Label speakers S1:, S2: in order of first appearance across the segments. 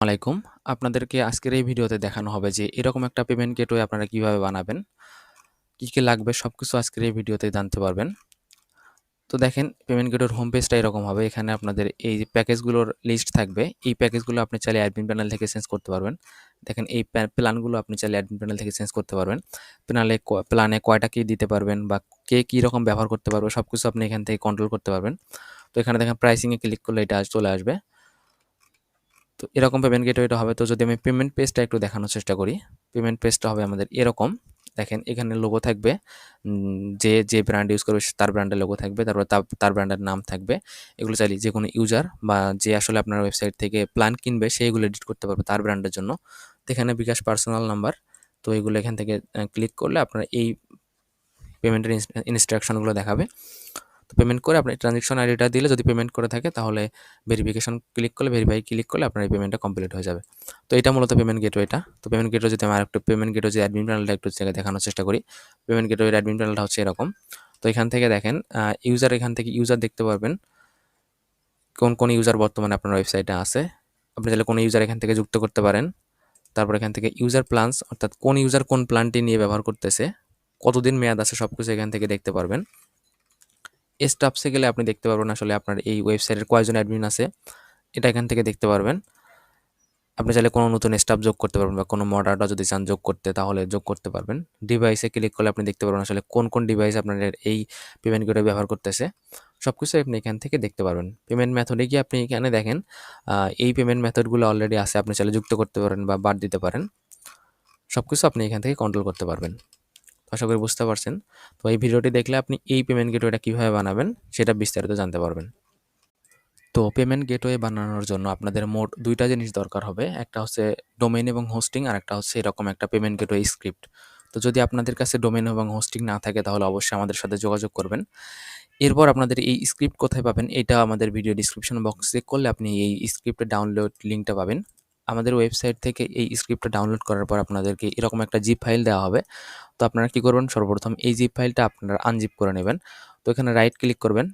S1: আলাইকুম। আপনাদেরকে আজকের এই ভিডিওতে দেখানো হবে যে এরকম একটা পেমেন্ট গেটওয়ে আপনারা কীভাবে বানাবেন। কি, কি লাগবে সব কিছু আজকের এই ভিডিওতে জানতে পারবেন। তো দেখেন পেমেন্ট গেটওয়ের হোম পেজটা এরকম হবে। এখানে আপনাদের এই যে প্যাকেজগুলোর লিস্ট থাকবে। এই প্যাকেজগুলো আপনি চাইলে অ্যাডমিন প্যানেল থেকে চেঞ্জ করতে পারবেন। দেখেন এই প্ল্যানগুলো আপনি চাইলে অ্যাডমিন প্যানেল থেকে চেঞ্জ করতে পারবেন। প্যানেলে প্ল্যানে কয়টা কী দিতে পারবেন বা কে কী রকম ব্যবহার করতে পারবে সব কিছু আপনি এখান থেকে কন্ট্রোল করতে পারবেন। তো এখানে দেখেন প্রাইসিংয়ে ক্লিক করলে এটা চলে আসবে। তো এরকম পেমেন্ট গেটওয়েটা হবে। তো যদি আমি পেমেন্ট পেজটা একটু দেখানোর চেষ্টা করি পেমেন্ট পেজটা হবে আমাদের এরকম। দেখেন, এখানে লোগো থাকবে যে যে ব্র্যান্ড ইউজ করবে তার ব্র্যান্ডের লোগো থাকবে, তারপর তার ব্র্যান্ডের নাম থাকবে। এগুলো চাইলে যে কোনো ইউজার বা যে আসলে আপনার ওয়েবসাইট থেকে প্ল্যান কিনবে সেইগুলো এডিট করতে পারবে তার ব্র্যান্ডের জন্য। তো এখানে বিকাশ পার্সোনাল নাম্বার তো এগুলো এখান থেকে ক্লিক করলে আপনার এই পেমেন্টের ইনস্ট্রাকশনগুলো দেখাবে। তো পেমেন্ট করে আপনি ট্রানজেকশন আইডিটা দিলে যদি পেমেন্ট করে থাকে তাহলে ভেরিফিকেশন ক্লিক করলে ভেরিফাই ক্লিক করলে আপনার এই পেমেন্টটা কমপ্লিট হয়ে যাবে। তো এটা মূলত পেমেন্ট গেটওয়েটা তো পেমেন্ট গেটওয়ে যদি আমার একটু পেমেন্ট গেটওয়ে যে অ্যাডমিন প্যানেলটা একটু দেখানোর চেষ্টা করি পেমেন্ট গেটওয়ের অ্যাডমিন প্যানেলটা হচ্ছে এরকম। তো এখান থেকে দেখেন ইউজার এখান থেকে ইউজার দেখতে পারবেন কোন কোন ইউজার বর্তমানে আপনার ওয়েবসাইটে আছে। আপনি তাহলে কোনো ইউজার এখান থেকে যুক্ত করতে পারেন। তারপর এখান থেকে ইউজার প্ল্যানস অর্থাৎ কোন ইউজার কোন প্ল্যানটি নিয়ে ব্যবহার করতেছে, কতদিন মেয়াদ আছে সব কিছু এখান থেকে দেখতে পারবেন। স্টাফসে গেলে আপনি দেখতে পারবেন আসলে আপনার এই ওয়েবসাইটের কয়জন অ্যাডমিন আছে। এটা এখান থেকে দেখতে পারবেন। আপনি চাইলে কোনো নতুন স্টাফ যোগ করতে পারবেন বা কোনো মডারটা যদি চান যোগ করতে, তাহলে যোগ করতে পারবেন। ডিভাইসে ক্লিক করলে আপনি দেখতে পারবেন আসলে কোন কোন ডিভাইস আপনাদের এই পেমেন্ট গেটওয়ে ব্যবহার করতেছে। সব কিছু আপনি এখান থেকে দেখতে পারবেন। পেমেন্ট মেথডে গিয়ে আপনি এখানে দেখেন এই পেমেন্ট মেথডগুলো অলরেডি আছে। আপনি চাইলে যুক্ত করতে পারেন বা বাদ দিতে পারেন। সব কিছু আপনি এখান থেকে কন্ট্রোল করতে পারবেন। আশা করি বুঝতে পারছেন। তো এই ভিডিওটি দেখলে আপনি এই পেমেন্ট গেটওয়েটা কীভাবে বানাবেন, সেটা বিস্তারিত জানতে পারবেন। তো পেমেন্ট গেটওয়ে বানানোর জন্য আপনাদের মোট দুইটা জিনিস দরকার হবে। একটা হচ্ছে ডোমেন এবং হোস্টিং আর একটা হচ্ছে এরকম একটা পেমেন্ট গেটওয়ে স্ক্রিপ্ট তো যদি আপনাদের কাছে ডোমেন এবং হোস্টিং না থাকে, তাহলে অবশ্যই আমাদের সাথে যোগাযোগ করবেন। এরপর আপনাদের এই স্ক্রিপ্ট কোথায় পাবেন, এটা আমাদের ভিডিও ডিসক্রিপশন বক্স করলে আপনি এই স্ক্রিপ্টের ডাউনলোড লিঙ্কটা পাবেন। আমাদের ওয়েবসাইট থেকে এই স্ক্রিপ্টটা ডাউনলোড করার পর আপনাদেরকে এরকম একটা জিপ ফাইল দেওয়া হবে। তো আপনারা কি করবেন? সর্বপ্রথম এই জিপ ফাইলটা আপনারা আনজিপ করে নেবেন। তো এখানে রাইট ক্লিক করবেন।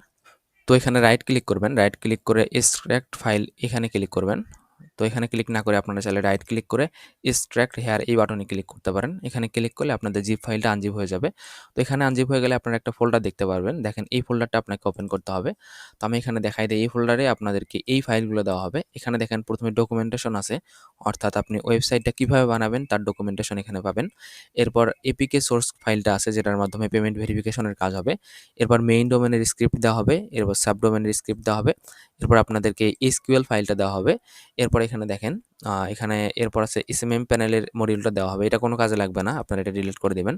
S1: তো এখানে রাইট ক্লিক করবেন। রাইট ক্লিক করে এক্সট্র্যাক্ট ফাইল এখানে ক্লিক করবেন। তো এখানে ক্লিক না করে আপনারা চাইলে রাইট ক্লিক করে এক্সট্র্যাক্ট হেয়ার এই বাটনে ক্লিক করতে পারেন। এখানে ক্লিক করলে আপনাদের জিপ ফাইলটা আনজিপ হয়ে যাবে। তো এখানে আনজিপ হয়ে গেলে আপনারা একটা ফোল্ডার দেখতে পারবেন। দেখেন এই ফোল্ডারটা আপনাকে ওপেন করতে হবে। তো আমি এখানে দেখাই দিই এই ফোল্ডারে আপনাদেরকে এই ফাইলগুলো দেওয়া হবে। এখানে দেখেন প্রথমে ডকুমেন্টেশন আছে। অর্থাৎ আপনি ওয়েবসাইটটা কীভাবে বানাবেন তার ডকুমেন্টেশন এখানে পাবেন। এরপর এপিকে সোর্স ফাইলটা আছে যেটার মাধ্যমে পেমেন্ট ভেরিফিকেশনের কাজ হবে। এরপর মেইন ডোমেনের স্ক্রিপ্ট দেওয়া হবে। এরপর সাব ডোমেনের স্ক্রিপ্ট দেওয়া হবে। এরপর আপনাদেরকে এসকিউএল ফাইলটা দেওয়া হবে। এরপর এখানে দেখেন এখানে এরপর আছে এসএমএম প্যানেলের মডিউলটা দেওয়া হবে। এটা কোনো কাজে লাগবে না, আপনারা এটা ডিলিট করে দেবেন।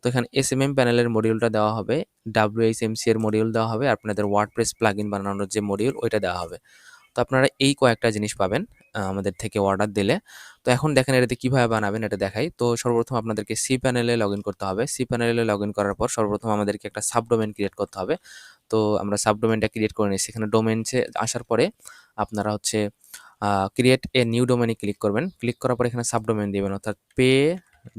S1: তো এখানে এসএমএম প্যানেলের মডিউলটা দেওয়া হবে ডাব্লিউএইচএমসি এর মডিউল দেওয়া হবে, আপনাদের ওয়ার্ডপ্রেস প্লাগইন বানানোর যে মডিউল ওইটা দেওয়া হবে। তো আপনারা এই কয়েকটা জিনিস পাবেন আমাদের থেকে অর্ডার দিলে। তো এখন দেখেন এটাতে কীভাবে বানাবেন এটা দেখাই। তো সর্বপ্রথম আপনাদেরকে সি প্যানেলে লগ করতে হবে। সি প্যানেলে লগ করার পর সর্বপ্রথম আমাদেরকে একটা সাবডোমেন ক্রিয়েট করতে হবে। তো আমরা সাবডোমেনটা ক্রিয়েট করে নিচ্ছি এখানে ডোমেনসে আসার পরে আপনারা হচ্ছে ক্রিয়েট এ নিউ ডোমেনে ক্লিক করবেন। ক্লিক করার পর এখানে সাবডোমেন দেবেন, অর্থাৎ পে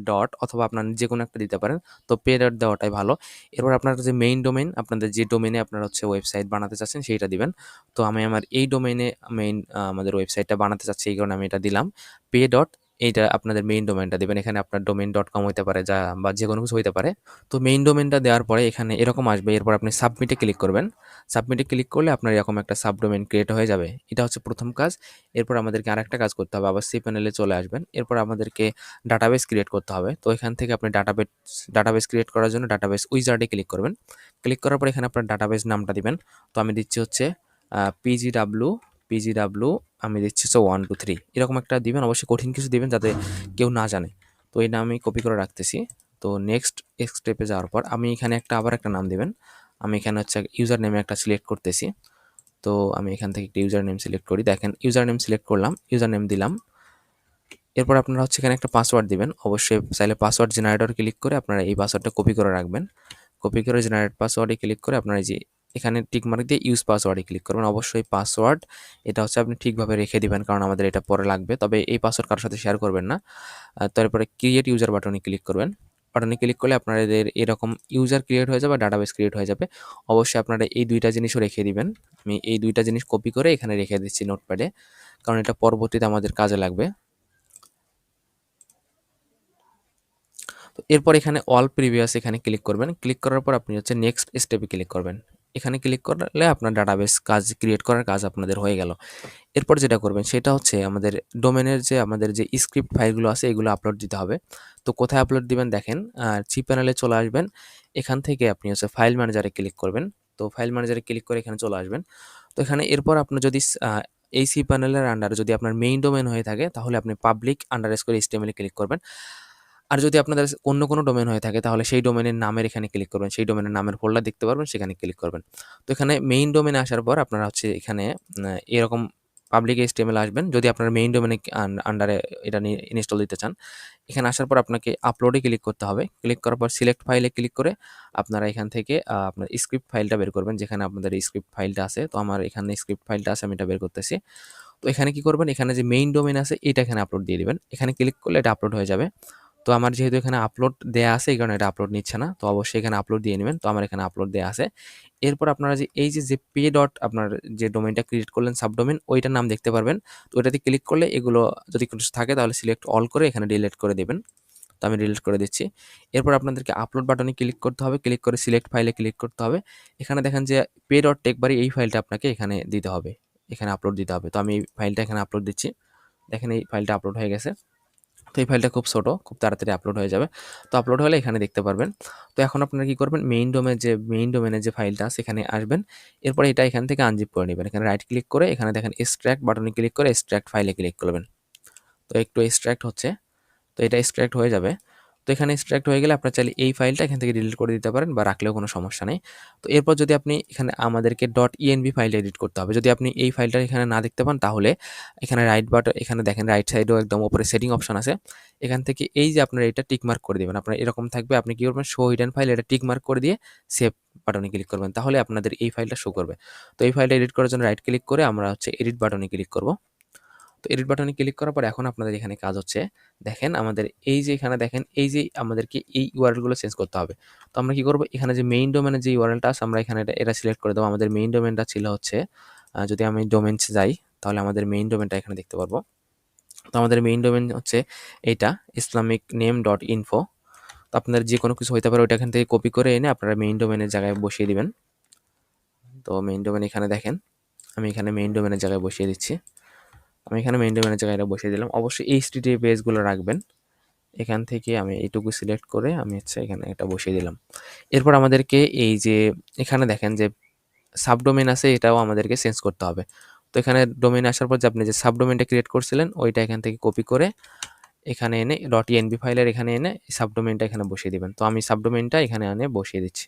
S1: ডট অথবা আপনার যে কোনো একটা দিতে পারেন। তো পে ডট দেওয়াটাই ভালো। এরপর আপনার যে মেইন ডোমেন আপনাদের যে ডোমেনে আপনারা হচ্ছে ওয়েবসাইট বানাতে চাচ্ছেন সেইটা দিবেন। তো আমি আমার এই ডোমেনে মেইন আমাদের ওয়েবসাইটটা বানাতে চাচ্ছি, এই কারণে আমি এটা দিলাম। পে ডট এইটা আপনাদের মেইন ডোমেনটা দেবেন। এখানে আপনার ডোমেন ডট কম হইতে পারে যা বা যে কোনো কিছু হইতে পারে। তো মেইন ডোমেনটা দেওয়ার পরে এখানে এরকম আসবে। এরপর আপনি সাবমিটে ক্লিক করবেন। সাবমিটে ক্লিক করলে আপনার এরকম একটা সাবডোমেন ক্রিয়েট হয়ে যাবে। এটা হচ্ছে প্রথম কাজ। এরপর আমাদেরকে আরেকটা কাজ করতে হবে। আবার সি প্যানেলে চলে আসবেন। এরপর আমাদেরকে ডাটাবেস ক্রিয়েট করতে হবে। তো এখান থেকে আপনি ডাটাবেস ডাটাবেস ক্রিয়েট করার জন্য ডাটাবেস উইজার্ডে ক্লিক করবেন। ক্লিক করার পর এখানে আপনার ডাটাবেস নামটা দিবেন। তো আমি দিচ্ছি হচ্ছে পিজিডাব্লু পিজিডাব্লু আমি দিচ্ছি সো ওয়ান টু থ্রি এরকম একটা দিবেন, অবশ্যই কঠিন কিছু দিবেন যাতে কেউ না জানে। তো এটা আমি কপি করে রাখতেছি। তো নেক্সট স্টেপে যাওয়ার পর আমি এখানে একটা, আবার একটা নাম দেবেন। আমি এখানে হচ্ছে ইউজার নেমে একটা সিলেক্ট করতেছি। তো আমি এখান থেকে একটা ইউজার নেম সিলেক্ট করি। দেখেন ইউজার নেম সিলেক্ট করলাম ইউজার নেম দিলাম। এরপর আপনারা হচ্ছে এখানে একটা পাসওয়ার্ড দিবেন। অবশ্যই চাইলে পাসওয়ার্ড জেনারেটর ক্লিক করে আপনারা এই পাসওয়ার্ডটা কপি করে রাখবেন। কপি করে জেনারেট পাসওয়ার্ডে ক্লিক করে আপনারা যে এখানে টিকমার্ক দিয়ে ইউজ পাসওয়ার্ডে ক্লিক করবেন। অবশ্যই পাসওয়ার্ড এটা হচ্ছে আপনি ঠিকভাবে রেখে দিবেন, কারণ আমাদের এটা পরে লাগবে। তবে এই পাসওয়ার্ড কারোর সাথে শেয়ার করবেন না। তারপরে ক্রিয়েট ইউজার বাটনে ক্লিক করবেন। বাটনে ক্লিক করলে আপনাদের এরকম ইউজার ক্রিয়েট হয়ে যাবে ডাটাবেস ক্রিয়েট হয়ে যাবে। অবশ্যই আপনারা এই দুইটা জিনিসও রেখে দিবেন। আমি এই দুইটা জিনিস কপি করে এখানে রেখে দিচ্ছি নোটপ্যাডে কারণ এটা পরবর্তীতে আমাদের কাজে লাগবে। তো এরপর এখানে অল প্রিভিয়াস এখানে ক্লিক করবেন। ক্লিক করার পর আপনি হচ্ছে নেক্সট স্টেপে ক্লিক করবেন। এখানে ক্লিক করলে আপনার ডাটাবেস কাজ ক্রিয়েট করার কাজ আপনাদের হয়ে গেল। এরপর যেটা করবেন সেটা হচ্ছে আমাদের ডোমেনের যে আমাদের যে স্ক্রিপ্ট ফাইলগুলো আছে এগুলো আপলোড দিতে হবে। তো কোথায় আপলোড দিবেন দেখেন আর চি প্যানেলে চলে আসবেন। এখান থেকে আপনি হচ্ছে ফাইল ম্যানেজারে ক্লিক করবেন। তো ফাইল ম্যানেজারে ক্লিক করে এখানে চলে আসবেন। তো এখানে এরপর আপনার যদি এই সি প্যানেলের আন্ডারে যদি আপনার মেইন ডোমেন হয়ে থাকে তাহলে আপনি পাবলিক আন্ডার স্কোর ক্লিক করবেন। আর যদি আপনাদের অন্য কোনো ডোমেন হয়ে থাকে, তাহলে সেই ডোমেনের নামের এখানে ক্লিক করবেন। সেই ডোমেনের নামের ফোল্ডার দেখতে পারবেন, সেখানে ক্লিক করবেন। তো এখানে মেইন ডোমেনে আসার পর আপনারা হচ্ছে এখানে এরকম পাবলিক এইচটিএমএল আসবেন। যদি আপনার মেইন ডোমেনে আন্ডারে এটা নিয়ে ইনস্টল দিতে চান, এখানে আসার পর আপনাকে আপলোডে ক্লিক করতে হবে। ক্লিক করার পর সিলেক্ট ফাইলে ক্লিক করে আপনারা এখান থেকে আপনার স্ক্রিপ্ট ফাইলটা বের করবেন, যেখানে আপনাদের স্ক্রিপ্ট ফাইলটা আছে। তো আমার এখানে স্ক্রিপ্ট ফাইলটা আছে, আমি এটা বের করতেছি। তো এখানে কি করবেন? এখানে যে মেইন ডোমেন আছে, এটা এখানে আপলোড দিয়ে দিবেন। এখানে ক্লিক করলে এটা আপলোড হয়ে যাবে। তো আমার যেহেতু এখানে আপলোড দেয়া আছে, এই কারণে এটা আপলোড নিচ্ছে না। তো অবশ্যই এখানে আপলোড দিয়ে নেবেন। তো আমার এখানে আপলোড দেওয়া আছে। এরপর আপনারা যে, এই যে যে পে ডট আপনার যে ডোমেনটা ক্রিয়েট করলেন সাবডোমেন ওইটার নাম দেখতে পারবেন। তো ওইটাতে ক্লিক করলে এগুলো যদি কিছু থাকে, তাহলে সিলেক্ট অল করে এখানে ডিলিট করে দেবেন। তো আমি ডিলিট করে দিচ্ছি। এরপর আপনাদেরকে আপলোড বাটনে ক্লিক করতে হবে। ক্লিক করে সিলেক্ট ফাইলে ক্লিক করতে হবে। এখানে দেখেন যে পে ডট টেকবারই এই ফাইলটা আপনাকে এখানে দিতে হবে। এখানে আপলোড দিতে হবে। তো আমি এই ফাইলটা এখানে আপলোড দিচ্ছি। দেখেন এই ফাইলটা আপলোড হয়ে গেছে। তো এই ফাইলটা খুব ছোটো, খুব তাড়াতাড়ি আপলোড হয়ে যাবে। তো আপলোড হলে এখানে দেখতে পারবেন। তো এখন আপনারা কী করবেন মেইন ডোমের যে মেইন ডোমেনের যে ফাইলটা সেখানে আসবেন। এরপরে এটা এখান থেকে আনজিপ করে নেবেন। এখানে রাইট ক্লিক করে এখানে দেখেন এক্সট্র্যাক্ট বাটনে ক্লিক করে এক্সট্র্যাক্ট ফাইলে ক্লিক করবেন। তো একটু এক্সট্র্যাক্ট হচ্ছে। তো এটা এক্সট্র্যাক্ট হয়ে যাবে। তো এখানে এক্সট্র্যাক্ট হয়ে গেলে আপনার চাইলে এই ফাইলটা এখান থেকে ডিলিট করে দিতে পারেন বা রাখলেও কোনো সমস্যা নেই। তো এরপর যদি আপনি এখানে আমাদেরকে. ডট ইএনবি ফাইলটা এডিট করতে হবে, যদি আপনি এই ফাইলটা এখানে না দেখতে পান তাহলে এখানে রাইট বাট এখানে দেখেন রাইট সাইডেও একদম উপরে সেটিং অপশন আছে। এখান থেকে এই যে আপনার এটা টিক মার্ক করে দেবেন, আপনার এরকম থাকবে, আপনি কী করবেন শো হিডেন ফাইল এটা টিক মার্ক করে দিয়ে সেভ বাটনে ক্লিক করবেন, তাহলে আপনাদের এই ফাইলটা শো করবে। তো এই ফাইলটা এডিট করার জন্য রাইট ক্লিক করে আমরা হচ্ছে এডিট বাটনে ক্লিক করব। তো এডিট বাটনে ক্লিক করার পর এখন আপনাদের এখানে কাজ হচ্ছে, দেখেন আমাদের এই যে এখানে দেখেন, এই যে আমাদেরকে এই ইউআরএলগুলো চেঞ্জ করতে হবে। তো আমরা কী করব? এখানে যে মেইন ডোমেনের যে ইউআরএলটা আছে, আমরা এখানে এটা সিলেক্ট করে দেবো। আমাদের মেইন ডোমেনটা ছিল হচ্ছে যদি আমি ডোমেন্স যাই, তাহলে আমাদের মেইন ডোমেনটা এখানে দেখতে পারব। তো আমাদের মেইন ডোমেন হচ্ছে এইটা ইসলামিক নেম ডট ইনফো তো আপনাদের যে কোনো কিছু হইতে পারে, ওইটা এখান থেকে কপি করে এনে আপনারা মেইন ডোমেনের জায়গায় বসিয়ে দিবেন। তো মেইন ডোমেন এখানে দেখেন, আমি এখানে মেইন ডোমেনের জায়গায় বসিয়ে দিচ্ছি। আমি এখানে মেইন ডোমেনের জায়গায় এটা বসিয়ে দিলাম। অবশ্যই এই এইচটিটি পেজগুলো রাখবেন। এখান থেকে আমি এইটুকু সিলেক্ট করে আমি হচ্ছে এখানে এটা বসিয়ে দিলাম। এরপর আমাদেরকে এই যে এখানে দেখেন যে সাবডোমেন আছে, এটাও আমাদেরকে চেঞ্জ করতে হবে। তো এখানে ডোমেন আসার পর যে আপনি যে সাবডোমেনটা ক্রিয়েট করছিলেন, ওইটা এখান থেকে কপি করে এখানে এনে. ডট ইএনবি ফাইলের এখানে এনে সাবডোমেনটা এখানে বসিয়ে দিবেন। তো আমি সাবডোমেনটা এখানে এনে বসিয়ে দিচ্ছি।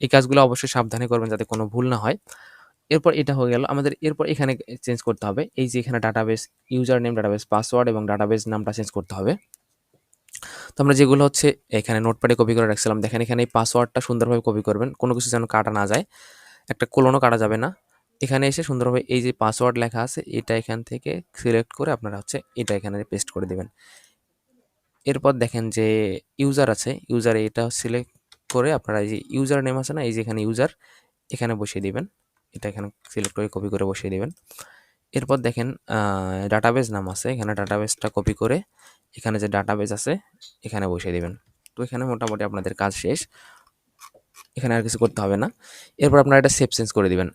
S1: এই কাজগুলো অবশ্যই সাবধানে করবেন যাতে কোনো ভুল না হয়। এরপর এটা হয়ে গেল। আমাদের এরপর এখানে চেঞ্জ করতে হবে। এই যে এখানে database user name database password এবং ডাটাবেস নামটা চেঞ্জ করতে হবে। তো আমরা যেগুলো হচ্ছে এখানে নোটপ্যাডে কপি করে রাখছিলাম, দেখেন এখানে এই পাসওয়ার্ডটা সুন্দরভাবে কপি করবেন, কোনো কিছু যেন কাটা না যায়। একটা কোলনও কাটা যাবে না। এখানে এসে সুন্দরভাবে এই যে পাসওয়ার্ড লেখা আছে, এটা এখান থেকে সিলেক্ট করে আপনারা হচ্ছে এটা এখানে পেস্ট করে দেবেন। এরপর দেখেন যে ইউজার আছে ইউজারে এটা সিলেক্ট করে আপনারা এই যে ইউজার নেম আছে না, এই যে এখানে ইউজার এখানে বসিয়ে দিবেন। এটা এখানে সিলেক্ট করে কপি করে বসিয়ে দেবেন। এরপর দেখেন ডাটাবেস নাম আছে, এখানে ডাটাবেসটা কপি করে এখানে যে ডাটাবেস আছে, এখানে বসিয়ে দেবেন। তো এখানে মোটামুটি আপনাদের কাজ শেষ। এখানে আর কিছু করতে হবে না। এরপর আপনারা এটা সেভ চেঞ্জ করে দিবেন।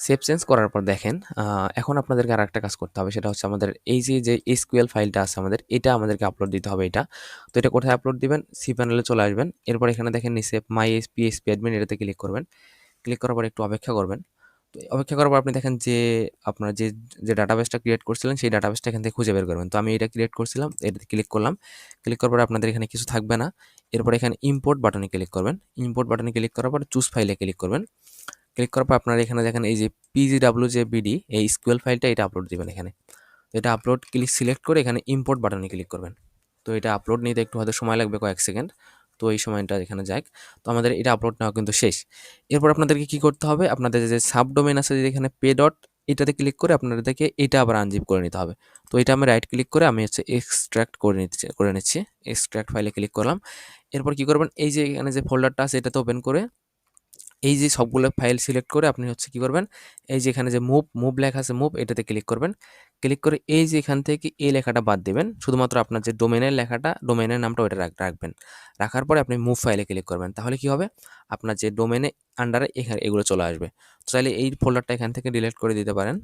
S1: সেভ চেঞ্জ করার পর দেখেন এখন আপনাদেরকে আর একটা কাজ করতে হবে, সেটা হচ্ছে আমাদের এই যে যে এসকিউএল ফাইলটা আছে আমাদের, এটা আমাদেরকে আপলোড দিতে হবে এটা। তো এটা কোথায় আপলোড দিবেন? সি প্যানেলে চলে আসবেন। এরপর এখানে দেখেন, নিচে মাই এসপি এসপি অ্যাডমিন এটাতে ক্লিক করবেন। ক্লিক করার পর একটু অপেক্ষা করবেন। তো অপেক্ষা করার পর আপনি দেখেন যে, আপনার যে যে ডাটাবেসটা ক্রিয়েট করছিলেন, সেই ডাটাবেসটা এখান থেকে খুঁজে বের করবেন। তো আমি এটা ক্রিয়েট করছিলাম এটাতে ক্লিক করলাম। ক্লিক করার পর আপনাদের এখানে কিছু থাকবে না। এরপর এখানে ইম্পোর্ট বাটনে ক্লিক করবেন। ইম্পোর্ট বাটনে ক্লিক করার পর চুজ ফাইলে ক্লিক করবেন। ক্লিক করার পর আপনারা এখানে দেখেন এই যে পিজি পিজিডাব্লিউ যে বিডি এই স্কুয়েল ফাইলটা এটা আপলোড দিবেন এখানে। এটা আপলোড ক্লিক সিলেক্ট করে এখানে ইম্পোর্ট বাটনে ক্লিক করবেন। তো এটা আপলোড নিতে একটু হয়তো সময় লাগবে কয়েক সেকেন্ড তো এই সময়টা এখানে যাক। তো আমাদের এটা আপলোড নেওয়া কিন্তু শেষ। এরপর আপনাদেরকে কি করতে হবে? আপনাদের যে সাবডোমেন আছে যে এখানে পে ডট এটাতে ক্লিক করে আপনাদেরকে এটা আবার আনজিপ করে নিতে হবে। তো এটা আমি রাইট ক্লিক করে আমি হচ্ছে এক্সট্র্যাক্ট করে নিচ্ছি করে নিচ্ছি। এক্সট্র্যাক্ট ফাইলে ক্লিক করলাম। এরপর কি করবেন? এই যে এখানে যে ফোল্ডারটা আছে এটাতে ওপেন করে এই যে সবগুলো ফাইল সিলেক্ট করে আপনি হচ্ছে কি করবেন? এই যে এখানে যে মুভ মুভ লেখা আছে মুভ এটাতে ক্লিক করবেন। ক্লিক করে এই যে এখান থেকে এই লেখাটা বাদ দেবেন। শুধুমাত্র আপনার যে ডোমেনের লেখাটা ডোমেনের নামটা ওইটা রাখবেন। রাখার পরে আপনি মুভ ফাইলে ক্লিক করবেন। তাহলে কি হবে? আপনার যে ডোমেনে আন্ডারে এখানে এগুলো চলে আসবে। চাইলে এই ফোল্ডারটা এখান থেকে ডিলিট করে দিতে পারেন।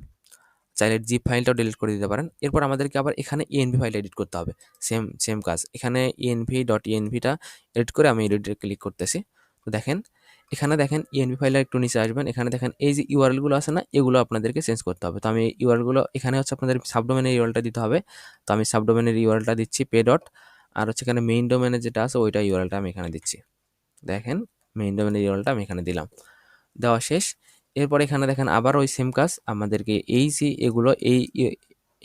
S1: চাইলে জিপ ফাইলটাও ডিলিট করে দিতে পারেন। এরপর আমাদেরকে আবার এখানে ইএনভি ফাইল এডিট করতে হবে। সেম সেম কাজ। এখানে ইএনভি ডট ইএনভিটা এডিট করে আমি এডিটে ক্লিক করতেছি। তো দেখেন এখানে দেখেন ইএনভি ফাইলে একটু নিচে আসবেন। এখানে দেখেন এই যে ইউআরএলগুলো আছে না, এগুলো আপনাদেরকে চেঞ্জ করতে হবে। তো আমি ইউআরএলগুলো এখানে হচ্ছে আপনাদের সাবডোমেনের ইউআরএলটা দিতে হবে। তো আমি সাবডোমেনের ইউআরএলটা দিচ্ছি পে ডট আর হচ্ছে এখানে মেইন ডোমেনের যেটা আছে ওইটা ইউআরএলটা আমি এখানে দিচ্ছি। দেখেন মেইন ডোমেনের ইউআরএলটা আমি এখানে দিলাম। দেওয়া শেষ। এরপর এখানে দেখেন আবার ওই সেম কাজ, আমাদেরকে এই যে এগুলো, এই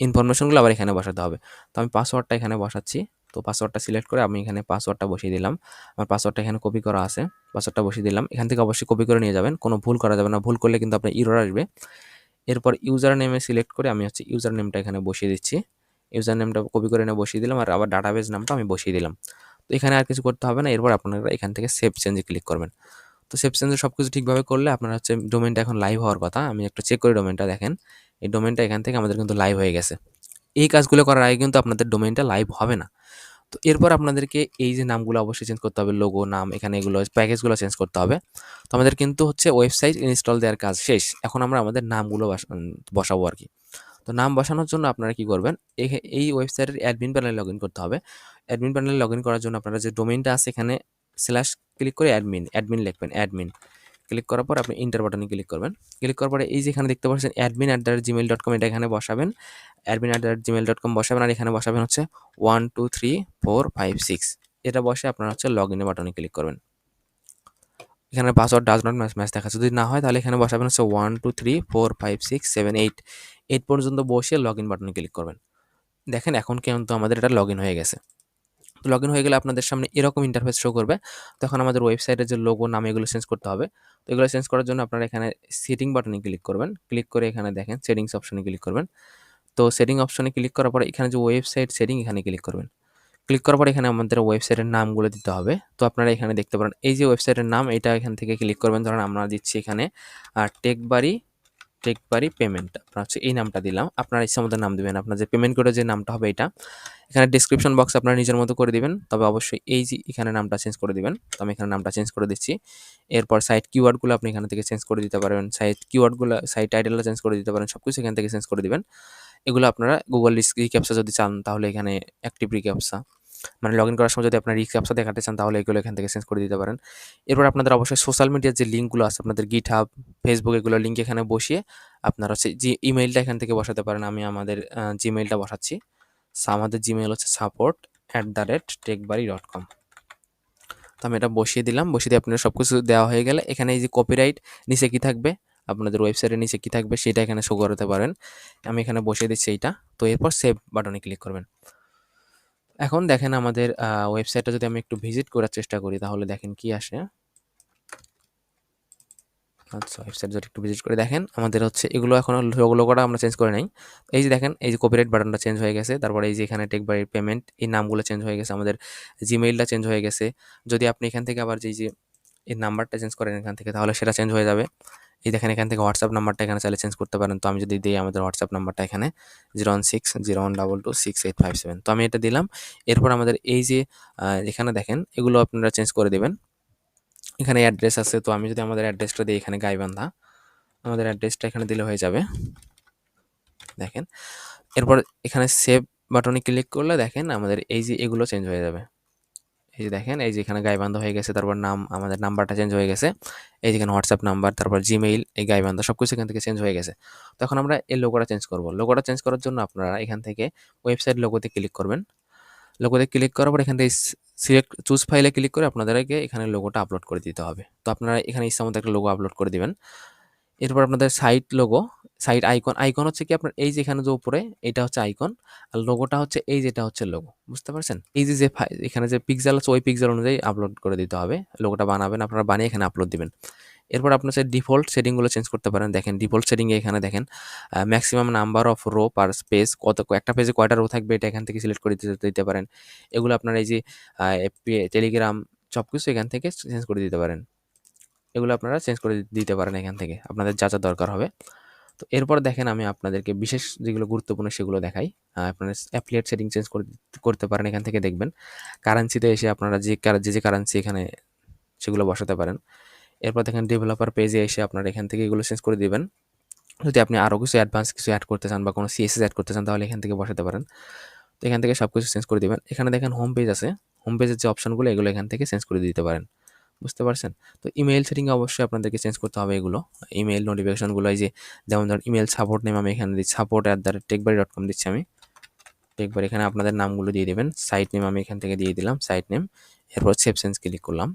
S1: ইনফরমেশনগুলো আবার এখানে বসাতে হবে। তো আমি পাসওয়ার্ডটা এখানে বসাচ্ছি। তো পাসওয়ার্ডটা সিলেক্ট করে আমি এখানে পাসওয়ার্ডটা বসিয়ে দিলাম। আমার পাসওয়ার্ডটা এখানে কপি করা আছে। পাসওয়ার্ডটা বসিয়ে দিলাম। এখান থেকে অবশ্যই কপি করে নিয়ে যাবেন। কোনো ভুল করা যাবে না। ভুল করলে কিন্তু আপনার ইরোর আসবে। এরপর ইউজার নেমে সিলেক্ট করে আমি হচ্ছে ইউজার নেমটা এখানে বসিয়ে দিচ্ছি। ইউজার নেমটা কপি করে নিয়ে বসিয়ে দিলাম। আর আবার ডাটাবেস নামটা আমি বসিয়ে দিলাম। তো এখানে আর কিছু করতে হবে না। এরপর আপনারা এখান থেকে সেভ চেঞ্জে ক্লিক করবেন। তো সেভ চেঞ্জে সব কিছু ঠিকভাবে করলে আপনার হচ্ছে ডোমেনটা এখন লাইভ হওয়ার কথা। আমি একটু চেক করি ডোমেনটা দেখেন। এই ডোমেনটা এখান থেকে আমাদের কিন্তু লাইভ হয়ে গেছে। এই কাজগুলো করার আগে কিন্তু আপনাদের ডোমেনটা লাইভ হবে না। তো এরপর আপনাদেরকে এই যে নামগুলো অবশ্যই চেঞ্জ করতে হবে লোগো নাম, এখানে এগুলো প্যাকেজগুলো চেঞ্জ করতে হবে। তো আমাদের কিন্তু হচ্ছে ওয়েবসাইট ইনস্টল দেওয়ার কাজ শেষ। এখন আমরা আমাদের নামগুলো বসাবো আর কি। তো নাম বসানোর জন্য আপনারা কি করবেন? এই ওয়েবসাইটের অ্যাডমিন প্যানেলে লগ করতে হবে। অ্যাডমিন প্যানেলে লগ করার জন্য আপনারা যে ডোমেনটা আছে এখানে স্ল্যাশ ক্লিক করে অ্যাডমিন অ্যাডমিন লিখবেন অ্যাডমিন ক্লিক করার পর আপনি ইন্টার বাটনে ক্লিক করবেন। ক্লিক করার পরে এই যে এখানে দেখতে পাচ্ছেন admin at the Gmail dot com এটা এখানে বসাবেন। Admin at the Gmail dot com বসাবেন আর এখানে বসাবেন হচ্ছে one two three four five six এটা বসে আপনারা হচ্ছে লগ ইনের বাটনে ক্লিক করবেন। এখানে password does not match match দেখা। যদি না হয় তাহলে এখানে বসাবেন হচ্ছে one two three four five six seven eight eight পর্যন্ত বসে লগ ইন বাটনে ক্লিক করবেন। দেখেন এখন কিন্তু আমাদের এটা লগ ইন হয়ে গেছে। লগ ইন হয়ে গেলে আপনাদের সামনে এরকম ইন্টারফেস শো করবে। তখন আমাদের ওয়েবসাইটের যে লোগো নাম এগুলো চেঞ্জ করতে হবে। তো এগুলো চেঞ্জ করার জন্য আপনারা এখানে সেটিং বাটনে ক্লিক করবেন। ক্লিক করে এখানে দেখেন সেটিংস অপশনে ক্লিক করবেন। তো সেটিং অপশনে ক্লিক করার পরে এখানে যে ওয়েবসাইট সেটিং এখানে ক্লিক করবেন। ক্লিক করার পর এখানে আমাদের ওয়েবসাইটের নামগুলো দিতে হবে। তো আপনারা এখানে দেখতে পারেন, এই যে ওয়েবসাইটের নাম, এটা এখান থেকে ক্লিক করবেন। ধরেন আমরা দিচ্ছি এখানে আর টেকবাড়ি টেকবাড়ি পেমেন্ট আপনার হচ্ছে এই নামটা দিলাম। আপনার ইচ্ছা মতো নাম দেবেন। আপনার যে পেমেন্ট করে যে নামটা হবে এটা, এখানে ডিসক্রিপশন বক্স আপনারা নিজের মতো করে দিবেন। তবে অবশ্যই এই যে এখানে নামটা চেঞ্জ করে দিবেন। তো আমি এখানে নামটা চেঞ্জ করে দিচ্ছি। এরপর সাইট কিওয়ার্ডগুলো আপনি এখান থেকে চেঞ্জ করে দিতে পারবেন সাইট কিওয়ার্ডগুলো সাইট টাইটেলটা চেঞ্জ করে দিতে পারেন। সব কিছু এখান থেকে চেঞ্জ করে দিবেন। এগুলো আপনারা গুগল রিক্যাপসা যদি চান, তাহলে এখানে অ্যাক্টিভ রিক্যাপসা মানে লগ ইন করার সময় যদি আপনার রিক্যাপসা দেখাতে চান, তাহলে এগুলো এখান থেকে চেঞ্জ করে দিতে পারেন। এরপর আপনাদের অবশ্যই সোশ্যাল মিডিয়ার যে লিঙ্কগুলো আছে, আপনাদের গিট হাব ফেসবুক এগুলো লিঙ্ক এখানে বসিয়ে আপনারা হচ্ছে যে ইমেলটা এখান থেকে বসাতে পারেন। আমি আমাদের জিমেইলটা বসাচ্ছি। আমাদের জিমেইল হচ্ছে support at the rate Techbari dot com তো আমি এটা বসিয়ে দিলাম। বসিয়ে দিয়ে আপনার সব কিছু দেওয়া হয়ে গেলে এখানে এই যে কপিরাইট নিচে কী থাকবে, আপনাদের ওয়েবসাইটের নিচে কী থাকবে, সেটা এখানে শো করতে পারেন। আমি এখানে বসিয়ে দিচ্ছি এইটা। তো এরপর সেভ বাটনে ক্লিক করবেন। এখন দেখেন আমাদের ওয়েবসাইটটা যদি আমি একটু ভিজিট করার চেষ্টা করি, তাহলে দেখেন কি আসে। আচ্ছা ওয়েবসাইট যদি একটু ভিজিট করে দেখেন, আমাদের হচ্ছে এগুলো এখনও লোগোটা আমরা চেঞ্জ করে নাই। এই যে দেখেন, এই যে কপিরাইট বাটনটা চেঞ্জ হয়ে গেছে, তারপরে এই যে এখানে টেক বাড়ির পেমেন্ট এই নামগুলো চেঞ্জ হয়ে গেছে, আমাদের জিমেইলটা চেঞ্জ হয়ে গেছে। যদি আপনি এখান থেকে আবার যে যে, এই নাম্বারটা চেঞ্জ করেন এখান থেকে, তাহলে সেটা চেঞ্জ হয়ে যাবে। এই দেখেন এখান থেকে হোয়াটসঅ্যাপ নাম্বারটা এখানে চাইলে চেঞ্জ করতে পারেন। তো আমি যদি দিই আমাদের হোয়াটসঅ্যাপ নাম্বারটা এখানে zero one six zero one double two six eight five seven তো আমি এটা দিলাম। এরপর আমাদের এই যে এখানে দেখেন, এগুলো আপনারা চেঞ্জ করে দেবেন। এখানে অ্যাড্রেস আছে, তো আমি যদি আমাদের অ্যাড্রেসটা দিই এখানে গাইবান্ধা, আমাদের অ্যাড্রেসটা এখানে দিলে হয়ে যাবে। দেখেন, এরপর এখানে সেভ বাটনে ক্লিক করলে দেখেন আমাদের এই যে এগুলো চেঞ্জ হয়ে যাবে। এই যে দেখেন, এই যে এখানে গাইবান্ধা হয়ে গেছে, তারপর নাম, আমাদের নাম্বারটা চেঞ্জ হয়ে গেছে। এই যেখানে হোয়াটসঅ্যাপ নাম্বার তারপর জিমেইল এই গাইবান্ধা সব কিছু এখান থেকে চেঞ্জ হয়ে গেছে। তখন আমরা এই লোগোটা চেঞ্জ করব। লোগোটা চেঞ্জ করার জন্য আপনারা এখান থেকে ওয়েবসাইট লোগোতে ক্লিক করবেন। লোগোতে ক্লিক করার পর এখান থেকে সিলেক্ট চুজ ফাইলে ক্লিক করে আপনাদেরকে এখানে লোগোটা আপলোড করে দিতে হবে। তো আপনারা এখানে ইচ্ছা মতো একটা লোগো আপলোড করে দিবেন। এরপর আপনাদের site logo site icon icon হচ্ছে কি আপনার এই যে এখানে যে উপরে, এটা হচ্ছে আইকন আর লোগোটা হচ্ছে এই যেটা হচ্ছে লোগো বুঝতে পারছেন? এই যে যে এখানে যে পিক্সেল আছে, ওই পিক্সেল অনুযায়ী আপলোড করে দিতে হবে। লোগোটা বানাবেন, আপনারা বানিয়ে এখানে আপলোড দিবেন। এরপর আপনার হচ্ছে ডিফল্ট সেটিংগুলো চেঞ্জ করতে পারেন, দেখেন ডিফল্ট সেটিংয়ে এখানে দেখেন maximum number of row per space কত, একটা পেজে কয়টা রো থাকবে এটা এখান থেকে সিলেক্ট করে দিতে দিতে পারেন। এগুলো আপনার এই যে টেলিগ্রাম সব কিছু এখান থেকে চেঞ্জ করে দিতে পারেন। এগুলো আপনারা চেঞ্জ করে দিতে পারেন এখান থেকে। আপনাদের যা যা দরকার হবে। তো এরপর দেখেন আমি আপনাদেরকে বিশেষ যেগুলো গুরুত্বপূর্ণ সেগুলো দেখাই। আপনারা অ্যাপ্লিয়েট সেটিং চেঞ্জ করতে পারেন এখান থেকে দেখবেন। কারেন্সিতে এসে আপনারা যে যে যে কারেন্সি এখানে সেগুলো বসাতে পারেন। এরপর দেখেন ডেভেলপার পেজে এসে আপনারা এখান থেকে এগুলো চেঞ্জ করে দিবেন। যদি আপনি আরও কিছু অ্যাডভান্স কিছু অ্যাড করতে চান বা কোনো সিএসএস অ্যাড করতে চান, তাহলে এখান থেকে বসাতে পারেন। তো এখান থেকে সব কিছু চেঞ্জ করে দিবেন। এখানে দেখেন হোম পেজ আছে। হোম পেজের যে অপশনগুলো এগুলো এখান থেকে চেঞ্জ করে দিতে পারেন। বুঝতে পারছেন? তো ইমেল সেটিং অবশ্যই আপনাদেরকে চেঞ্জ করতে হবে এগুলো। ইমেল নোটিফিকেশনগুলো এই যে, যেমন ধরুন ইমেল সাপোর্ট নেম আমি এখানে দিচ্ছি support at the Techbari dot com দিচ্ছি আমি। টেকবার এখানে আপনাদের নামগুলো দিয়ে দেবেন সাইট নেম আমি এখান থেকে দিয়ে দিলাম সাইট নেম এরপর সেভ সেন্স ক্লিক করলাম।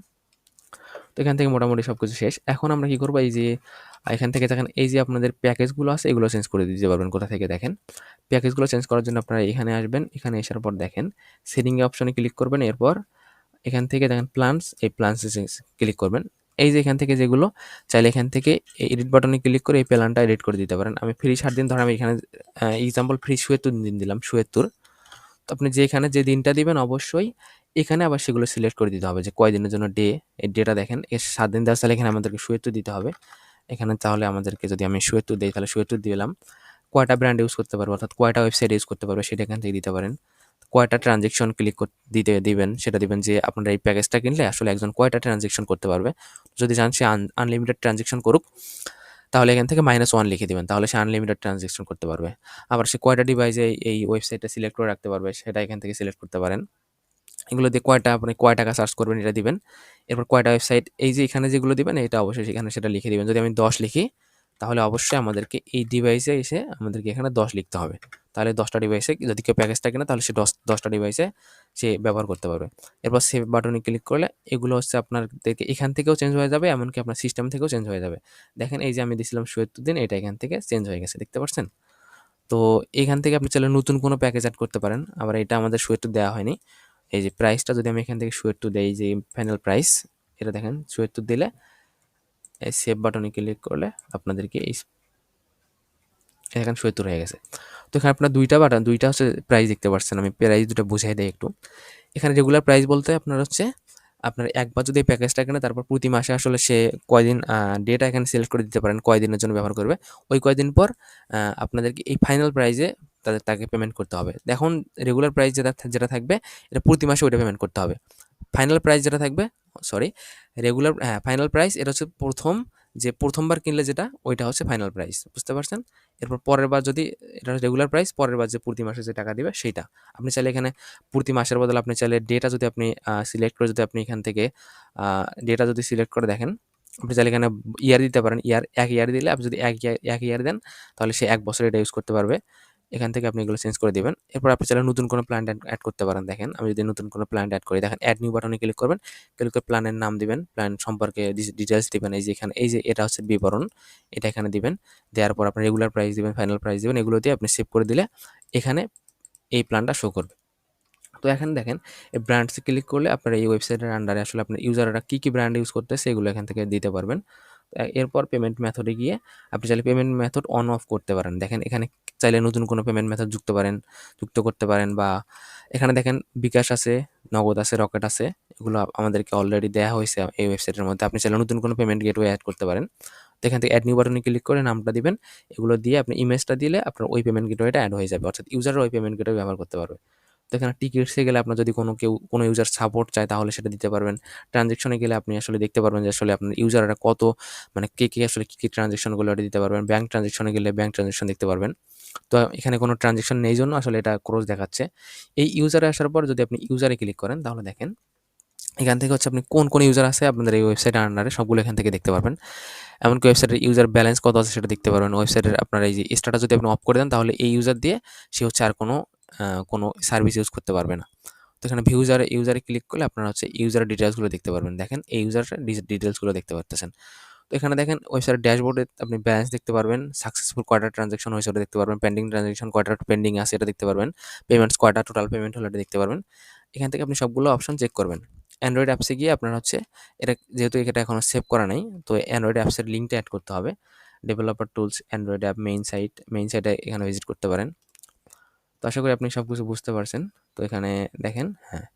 S1: তো এখান থেকে মোটামুটি সব কিছু শেষ। এখন আমরা কি করব? এই যে, এখান থেকে দেখেন, এই যে আপনাদের প্যাকেজগুলো আছে, এগুলো চেঞ্জ করে দিতে পারবেন কোথা থেকে দেখেন। প্যাকেজগুলো চেঞ্জ করার জন্য আপনারা এখানে আসবেন, এখানে আসার পর দেখেন সেটিংয়ে অপশনে ক্লিক করবেন, এরপর এখান থেকে দেখেন প্লান্স এই প্লান্সে ক্লিক করবেন। এই যে এখান থেকে যেগুলো, চাইলে এখান থেকে এই এডিট বাটনে ক্লিক করে এই প্ল্যানটা এডিট করে দিতে পারেন। আমি ফ্রি সাত দিন ধরে আমি এখানে এক্সাম্পল ফ্রি সুয়েত্তর দিন দিলাম সুয়েত্তর তো আপনি যেখানে যে দিনটা দিবেন, অবশ্যই এখানে আবার সেগুলো সিলেক্ট করে দিতে হবে যে কয় দিনের জন্য ডে এই ডেটা দেখেন এর সাত দিন দেওয়া তাহলে এখানে আমাদেরকে সুয়েত্তর দিতে হবে। এখানে তাহলে আমাদেরকে যদি আমি সুয়েত্তর দিই, তাহলে সুয়েত্তর দিলাম। কয়টা ব্র্যান্ড ইউজ করতে পারব? অর্থাৎ কয়টা ওয়েবসাইট ইউজ করতে পারব? সেটা এখান থেকে দিতে পারেন। কয়টা ট্রানজেকশন ক্লিক দিতে দিবেন, সেটা দিবেন যে আপনারা এই প্যাকেজটা কিনলে আসলে একজন কয়টা ট্রানজেকশন করতে পারবে। যদি চান সে আনলিমিটেড ট্রানজেকশন করুক, তাহলে এখান থেকে মাইনাস ওয়ান লিখে দেবেন, তাহলে সে আনলিমিটেড ট্রানজেকশন করতে পারবে। আবার সে কয়টা ডিভাইসে এই ওয়েবসাইটটা সিলেক্ট করে রাখতে পারবে, সেটা এখান থেকে সিলেক্ট করতে পারেন। এগুলো দিয়ে কয়টা আপনি কয় টাকা সার্চ করবেন, এটা দিবেন। এরপর কয়টা ওয়েবসাইট এই যে এখানে যেগুলো দিবেন, এটা অবশ্যই সেখানে সেটা লিখে দিবেন। যদি আমি দশ লিখি তাহলে অবশ্যই আমাদেরকে এই ডিভাইসে এসে আমাদেরকে এখানে দশ লিখতে হবে। তাহলে দশটা ডিভাইসে যদি কেউ প্যাকেজটা কিনে, তাহলে সে দশ দশটা ডিভাইসে সে ব্যবহার করতে পারবে। এরপর সেভ বাটনে ক্লিক করলে এগুলো হচ্ছে আপনাদেরকে এখান থেকেও চেঞ্জ হয়ে যাবে, এমনকি আপনার সিস্টেম থেকেও চেঞ্জ হয়ে যাবে। দেখেন এই যে আমি দিয়েছিলাম সুয়েত্তর দিন, এটা এখান থেকে চেঞ্জ হয়ে গেছে, দেখতে পাচ্ছেন? তো এখান থেকে আপনি চাইলে নতুন কোনো প্যাকেজ অ্যাড করতে পারেন, আবার এটা আমাদের সুয়েত্তর দেওয়া হয়নি। এই যে প্রাইসটা যদি আমি এখান থেকে সুয়েত্তর দেই যে ফাইনাল প্রাইস এটা দেখেন সুয়েত্তর দিলে এই সেভ বাটনে ক্লিক করলে আপনাদেরকে এই এখানে সত্তর হয়ে গেছে। তো এখানে আপনার দুইটা বাটন দুইটা হচ্ছে প্রাইস দেখতে পাচ্ছেন। আমি প্রাইস দুটো বুঝাই দিই একটু। এখানে রেগুলার প্রাইস বলতে আপনার হচ্ছে, আপনার একবার যদি এই প্যাকেজটা কেনে, তারপর প্রতি মাসে আসলে সে কয়দিন ডেটা এখানে সিলেক্ট করে দিতে পারেন, কয়দিনের জন্য ব্যবহার করবে। ওই কয়দিন পর আপনাদেরকে এই ফাইনাল প্রাইজে তাদের, তাকে পেমেন্ট করতে হবে। দেখুন রেগুলার প্রাইস যেটা যেটা থাকবে, এটা প্রতি মাসে ওইটা পেমেন্ট করতে হবে। ফাইনাল প্রাইস যেটা থাকবে সরি রেগুলার হ্যাঁ ফাইনাল প্রাইস এটা হচ্ছে প্রথম, যে প্রথমবার কিনলে যেটা, ওইটা হচ্ছে ফাইনাল প্রাইস বুঝতে পারছেন? এরপর পরের বার যদি এটা রেগুলার প্রাইস পরের বার যে প্রতি মাসে যে টাকা দিবে, সেইটা। আপনি চাইলে এখানে প্রতি মাসের বদলে আপনি চাইলে ডেটা যদি আপনি সিলেক্ট করে যদি আপনি এখান থেকে ডেটা যদি সিলেক্ট করে দেখেন, আপনি চাইলে এখানে ইয়ার দিতে পারেন। ইয়ার এক ইয়ার দিলে আপনি যদি এক ইয়ার এক ইয়ার দেন, তাহলে সে এক বছর এটা ইউজ করতে পারবে। এখান থেকে আপনি এগুলো চেঞ্জ করে দেবেন। এরপর আপনি চাইলে নতুন কোনো প্ল্যান অ্যাড করতে পারেন। দেখেন, আমি যদি নতুন কোনো প্ল্যান অ্যাড করি, দেখেন অ্যাড নিউ বাটনে ক্লিক করবেন ক্লিক করে প্ল্যানের নাম দিবেন প্ল্যান সম্পর্কে ডিটেলস দিবেন। এই যে এখানে, এই যে এটা হচ্ছে বিবরণ, এটা এখানে দিবেন। দেওয়ার পর আপনি রেগুলার প্রাইস দিবেন ফাইনাল প্রাইস দিবেন, এগুলো দিয়ে আপনি সেভ করে দিলে এখানে এই প্ল্যানটা শো করবে। তো এখানে দেখেন, এই ব্র্যান্ডসে ক্লিক করলে আপনার এই ওয়েবসাইটের আন্ডারে আসলে আপনার ইউজাররা কী কী ব্র্যান্ড ইউজ করতেছে, এগুলো এখান থেকে দিতে পারবেন। এরপর পেমেন্ট মেথডে গিয়ে আপনি চাইলে পেমেন্ট মেথড অন অফ করতে পারেন। দেখেন এখানে চাইলে নতুন কোনো পেমেন্ট মেথড যুক্ত পারেন, যুক্ত করতে পারেন বা এখানে দেখেন বিকাশ আছে, নগদ আছে, রকেট আছে, এগুলো আমাদেরকে অলরেডি দেওয়া হয়েছে এই ওয়েবসাইটের মধ্যে। আপনি চাইলে নতুন কোনো পেমেন্ট গেটওয়ে অ্যাড করতে পারেন। তো এখান থেকে অ্যাড নিউ বাটনে ক্লিক করে নামটা দিবেন। এগুলো দিয়ে আপনি ইমেজটা দিলে আপনার ওই পেমেন্ট গেটওয়েটা অ্যাড হয়ে যাবে। অর্থাৎ ইউজার ওই পেমেন্ট গেটওয়ে ব্যবহার করতে পারবে। তো এখানে টিকিটসে গেলে আপনার যদি কোনো কেউ, কোনো ইউজার সাপোর্ট চায় তাহলে সেটা দিতে পারবেন। ট্রানজেকশনে গেলে আপনি আসলে দেখতে পারবেন যে আসলে আপনার ইউজাররা কত মানে কে কে আসলে কী কী ট্রানজেকশনগুলো দিতে পারবেন। ব্যাঙ্ক ট্রানজেকশনে গেলে ব্যাঙ্ক ট্রানজেকশন দেখতে পারবেন। তো এখানে কোনো ট্রানজেকশন নেই জন্য আসলে এটা ক্রস দেখাচ্ছে। এই ইউজারে আসার পর যদি আপনি ইউজারে ক্লিক করেন তাহলে দেখেন, এখান থেকে হচ্ছে আপনি কোন কোন ইউজার আছে আপনাদের এই ওয়েবসাইটের আন্ডারে সবগুলো এখান থেকে দেখতে পারবেন। এমনকি ওয়েবসাইটের ইউজার ব্যালেন্স কত আছে সেটা দেখতে পারবেন। ওয়েবসাইটের আপনার এই যে স্টাটা যদি আপনি অফ করে দেন তাহলে এই ইউজার দিয়ে সে হচ্ছে আর কোনো কোনো সার্ভিস ইউজ করতে পারবে না। তো এখানে ভিউজারে ইউজারে ক্লিক করলে আপনারা হচ্ছে ইউজার ডিটেলসগুলো দেখতে পারবেন। দেখেন এই ইউজার ডিটেলসগুলো দেখতে পারতেছেন। তো এখানে দেখেন ওয়েবসাইটের ড্যাশবোর্ডে আপনি ব্যালেন্স দেখতে পারবেন সাকসেসফুল কয়টা ট্রানজাকশন হয়েছে দেখতে পারবেন পেন্ডিং ট্রানজাকশন কয়টা পেন্ডিং আছে এটা দেখতে পারবেন পেমেন্টস কয়টা টোটাল পেমেন্ট হলো দেখতে পারবেন। এখান থেকে আপনি সবগুলো অপশন চেক করবেন। অ্যান্ড্রয়েড অ্যাপসে গিয়ে আপনার হচ্ছে এটা যেহেতু এটা এখনও সেভ করা নেই, তো অ্যান্ড্রয়েড অ্যাপসের লিঙ্কটা অ্যাড করতে হবে। Developer tools Android app main site main সাইটে এখানে ভিজিট করতে পারেন। তো আশা করি আপনি সব কিছু বুঝতে পারছেন। তো এখানে দেখেন হ্যাঁ।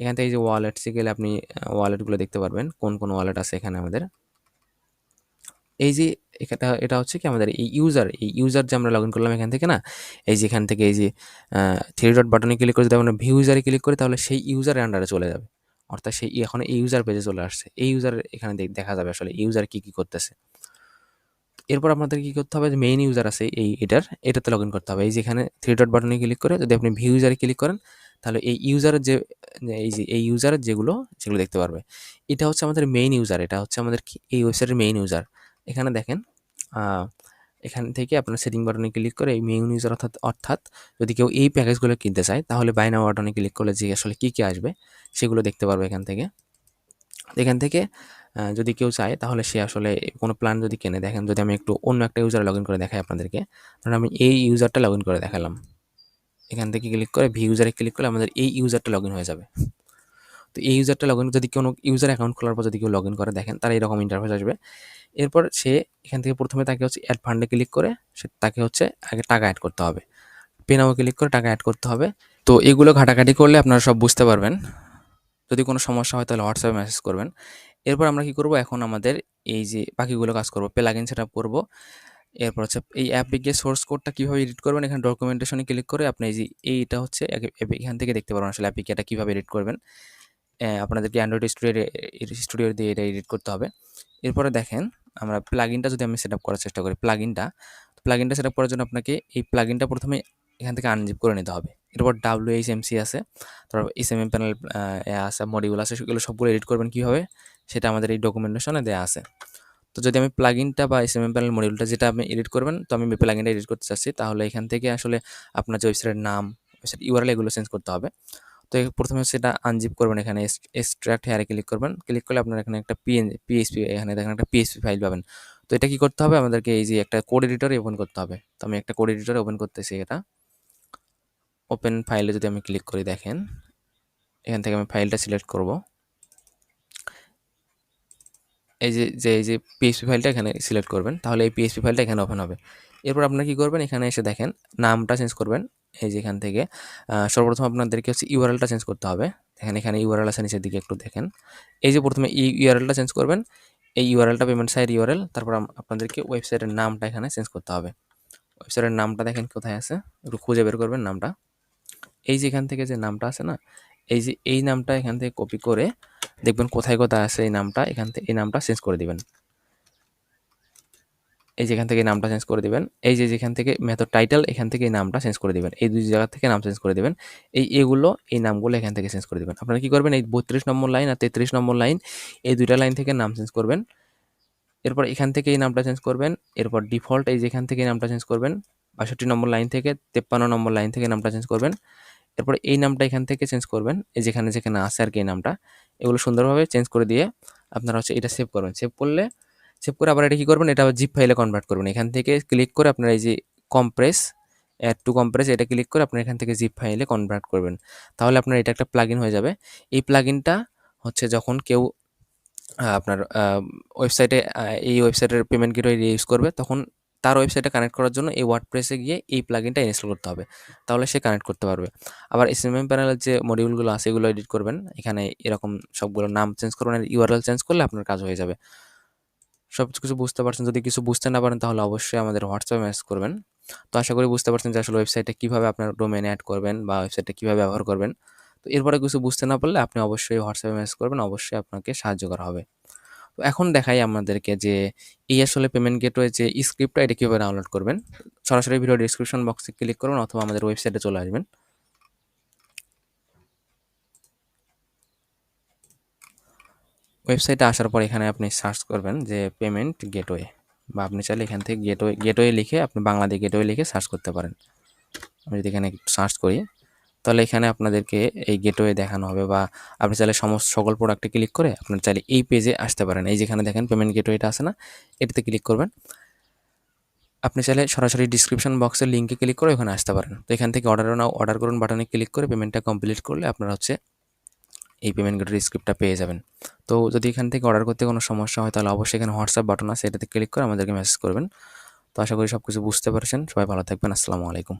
S1: এখান থেকে যে ওয়ালেটসে গেলে আপনি ওয়ালেটগুলো দেখতে পারবেন, কোন কোন ওয়ালেট আছে এখানে আমাদের। এই যে এটা এটা হচ্ছে কি আমাদের এই ইউজার এই ইউজার যে আমরা লগ ইন করলাম এখান থেকে না, এই যে এখান থেকে এই যে থ্রি ডট বাটনে ক্লিক করে যদি আমরা ভিউ ইউজারে ক্লিক করি, তাহলে সেই ইউজারের আন্ডারে চলে যাবে। অর্থাৎ সেই, এখন এই ইউজার পেজে চলে আসছে। এই ইউজার এখানে দেখা যাবে আসলে ইউজার কী কী করতেছে। এরপর আপনাদের কী করতে হবে? যে মেইন ইউজার আছে এই এটার, এটাতে লগ ইন করতে হবে। এই যে এখানে থ্রি ডট বাটনে ক্লিক করে যদি আপনি ভিউ ইউজারে ক্লিক করেন, তাহলে এই ইউজারের যে, এই যে, এই ইউজারের যেগুলো, সেগুলো দেখতে পারবে। এটা হচ্ছে আমাদের মেইন ইউজার এটা হচ্ছে আমাদের এই ওয়েবসাইটের মেইন ইউজার এখানে দেখেন এখান থেকে আপনার সেটিং বাটনে ক্লিক করে এই মেইন ইউজার অর্থাৎ অর্থাৎ যদি কেউ এই প্যাকেজগুলো কিনতে চায়, তাহলে বাইনা বাটনে ক্লিক করলে যে আসলে কী কী আসবে, সেগুলো দেখতে পারবে এখান থেকে। এখান থেকে যদি কেউ চায়, তাহলে সে আসলে কোনো প্ল্যান যদি কেনে, দেখেন যদি আমি একটু অন্য একটা ইউজার লগ ইন করে দেখাই আপনাদেরকে, ধরুন আমি এই ইউজারটা লগ ইন করে দেখালাম। এখান থেকে ক্লিক করে ভি ইউজারে ক্লিক করলে আমাদের এই ইউজারটা লগ ইন হয়ে যাবে। তো এই ইউজারটা লগ ইন যদি কোনো ইউজার অ্যাকাউন্ট খোলার পর যদি কেউ লগ ইন করে, দেখেন তার এরকম ইন্টারফেস আসবে। এরপর সে এখান থেকে প্রথমে তাকে হচ্ছে অ্যাড ফান্ডে ক্লিক করে, সে তাকে হচ্ছে আগে টাকা অ্যাড করতে হবে। পেনামো ক্লিক করে টাকা অ্যাড করতে হবে। তো এগুলো ঘাটাঘাটি করলে আপনারা সব বুঝতে পারবেন। যদি কোনো সমস্যা হয় তাহলে হোয়াটসঅ্যাপে মেসেজ করবেন। এরপর আমরা কি করব? এখন আমাদের এই যে বাকিগুলো কাজ করব। প্লাগ ইন সেট আপ করব। এরপর হচ্ছে এই অ্যাপ গিয়ে সোর্স কোডটা কীভাবে এডিট করবেন? এখানে ডকুমেন্টেশনে ক্লিক করে আপনি এই যে এইটা হচ্ছে এখান থেকে দেখতে পারবেন আসলে অ্যাপিকেটা কীভাবে এডিট করবেন। আপনাদেরকে অ্যান্ড্রয়েড স্টুডিও স্টুডিও দিয়ে এটা এডিট করতে হবে। এরপরে দেখেন, আমরা প্লাগিনটা যদি আমি সেট আপ করার চেষ্টা করি প্লাগিনটা প্লাগিনটা সেট আপ করার জন্য আপনাকে এই প্লাগিনটা প্রথমে এখান থেকে আনজিপ করে নিতে হবে। এরপর ডাব্লিউ এইচ আছে, তারপর এস এম এম প্যানেল আছে মডিউল আছে, সেগুলো সবগুলো এডিট করবেন কীভাবে? সেটা আমাদের এই ডকুমেন্টেশনে দেওয়া আছে। তো যদি আমি প্লাগিনটা বা এস এম এম প্যানেল মডিউলটা যেটা আপনি এডিট করবেন, তো আমি প্লাগিনটা এডিট করতে চাচ্ছি, তাহলে এখান থেকে আসলে আপনার যে ওয়েবসাইটের নাম ওয়েবসাইট ইউআরএল এগুলো চেঞ্জ করতে হবে। তো প্রথমে সেটা আনজিপ করবেন এখানে এক্সট্রাক্ট হেয়ারে ক্লিক করবেন। ক্লিক করলে আপনার এখানে একটা পিএন পিএসপি এখানে দেখেন একটা পিএসপি ফাইল পাবেন। তো এটা কি করতে হবে? আমাদেরকে এই যে একটা কোড এডিটরে ওপেন করতে হবে। তো আমি একটা কোড এডিটরে ওপেন করতেছি এটা। ওপেন ফাইলে যদি আমি ক্লিক করি, দেখেন, এখান থেকে আমি ফাইলটা সিলেক্ট করব। এই যে যে, এই যে পিএসপি ফাইলটা এখানে সিলেক্ট করবেন, তাহলে এই পিএসপি ফাইলটা এখানে ওপেন হবে। এরপর আপনারা কী করবেন? এখানে এসে দেখেন, নামটা চেঞ্জ করবেন। এই যে এখান থেকে সর্বপ্রথম আপনাদেরকে হচ্ছে ইউআরএলটা চেঞ্জ করতে হবে। দেখেন, এখানে ইউআরএল আছে, নিচের দিকে একটু দেখেন। এই যে প্রথমে এই ইউআরএলটা চেঞ্জ করবেন, এই ইউআরএলটা পেমেন্ট সাইড ইউআরএল তারপর আপনাদেরকে ওয়েবসাইটের নামটা এখানে চেঞ্জ করতে হবে। ওয়েবসাইটের নামটা দেখেন কোথায় আছে, একটু খুঁজে বের করবেন নামটা। এই যে এখান থেকে যে নামটা আছে না, এই যে, এই নামটা এখান থেকে কপি করে দেখবেন কোথায় কোথায় আছে এই নামটা, এখান থেকে এই নামটা চেঞ্জ করে দিবেন। এই যেখান থেকে নামটা চেঞ্জ করে দিবেন, এই যে যেখান থেকে মেথড টাইটেল এখান থেকে এই নামটা চেঞ্জ করে দিবেন, এই দুই জায়গা থেকে নাম চেঞ্জ করে দিবেন, এই এগুলো, এই নামগুলো এখান থেকে চেঞ্জ করে দিবেন। আপনারা কি করবেন, এই বত্রিশ নম্বর লাইন আর তেত্রিশ নম্বর লাইন এই দুইটা লাইন থেকে নাম চেঞ্জ করবেন। এরপর এখান থেকে এই নামটা চেঞ্জ করবেন, এরপর ডিফল্ট এই যেখান থেকে নামটা চেঞ্জ করবেন, বাষট্টি নম্বর লাইন থেকে তেপ্পান্ন নম্বর লাইন থেকে নামটা চেঞ্জ করবেন। এরপর এই নামটা এখান থেকে চেঞ্জ করবেন, এই যেখানে যেখানে আছে আর কি এই নামটা, এগুলো সুন্দরভাবে চেঞ্জ করে দিয়ে আপনারা হচ্ছে এটা সেভ করবেন। সেভ করলে সেভ করে আবার এটা কী করবেন? এটা জিপ ফাইলে কনভার্ট করবেন। এখান থেকে ক্লিক করে আপনার এই যে কম্প্রেস অ্যাড টু কম্প্রেস এটা ক্লিক করে আপনার এখান থেকে জিপ ফাইলে কনভার্ট করবেন। তাহলে আপনার এটা একটা প্লাগইন হয়ে যাবে। এই প্লাগইনটা হচ্ছে যখন কেউ আপনার ওয়েবসাইটে এই ওয়েবসাইটের পেমেন্ট গেটওয়ে ইউজ করবে, তখন তার ওয়েবসাইটে কানেক্ট করার জন্য এই ওয়ার্ডপ্রেসে গিয়ে এই প্লাগিনটা ইনস্টল করতে হবে। তাহলে সে কানেক্ট করতে পারবে। আবার এসএমএম প্যানেলের যে মডিউলগুলো আছে, এগুলো এডিট করবেন। এখানে এরকম সবগুলো নাম চেঞ্জ করবেন ইউআরএল চেঞ্জ করলে আপনার কাজ হয়ে যাবে। সব কিছু বুঝতে পারছেন? যদি কিছু বুঝতে না পারেন, তাহলে অবশ্যই আমাদের হোয়াটসঅ্যাপে মেসেজ করবেন। তো আশা করি বুঝতে পারছেন যে আসলে ওয়েবসাইটে কীভাবে আপনার ডোমেন অ্যাড করবেন বা ওয়েবসাইটটা কীভাবে ব্যবহার করবেন। তো এরপরে কিছু বুঝতে না পারলে আপনি অবশ্যই হোয়াটসঅ্যাপে মেসেজ করবেন। অবশ্যই আপনাকে সাহায্য করা হবে। তো এখন দেখাই আমাদেরকে যে এই আসলে পেমেন্ট গেটওয়ে যে স্ক্রিপ্টটা এটা কীভাবে ডাউনলোড করবেন। সরাসরি ভিডিও ডিসক্রিপশন বক্সে ক্লিক করুন অথবা আমাদের ওয়েবসাইটে চলে আসবেন। ওয়েবসাইটে আসার পর এখানে আপনি সার্চ করবেন যে পেমেন্ট গেটওয়ে বা আপনি চাইলে এখান থেকে গেটওয়ে গেটওয়ে লিখে আপনি বাংলাদেশ গেটওয়ে লিখে সার্চ করতে পারেন। আমি যদি এখানে সার্চ করি। তাহলে এখানে আপনাদেরকে এই গেটওয়ে দেখানো হবে বা আপনি চাইলে সমস্ত সকল প্রোডাক্টে ক্লিক করে আপনার চাইলে এই পেজে আসতে পারেন। এই যেখানে দেখেন পেমেন্ট গেটওয়েটা আছে না, এটাতে ক্লিক করবেন। আপনি চাইলে সরাসরি ডিসক্রিপশন বক্সের লিঙ্কে ক্লিক করে ওখানে আসতে পারেন। তো এখান থেকে অর্ডার নাও অর্ডার করুন বাটনে ক্লিক করে পেমেন্টটা কমপ্লিট করলে আপনার হচ্ছে এই পেমেন্ট গেটের স্ক্রিপ্টটা পেয়ে যাবেন। তো যদি এখান থেকে অর্ডার করতে কোনো সমস্যা হয় তাহলে অবশ্যই এখানে হোয়াটসঅ্যাপ বাটন আছে, এটাতে ক্লিক করে আমাদেরকে মেসেজ করবেন। তো আশা করি সব কিছু বুঝতে পারছেন। সবাই ভালো থাকবেন। আসসালামু আলাইকুম।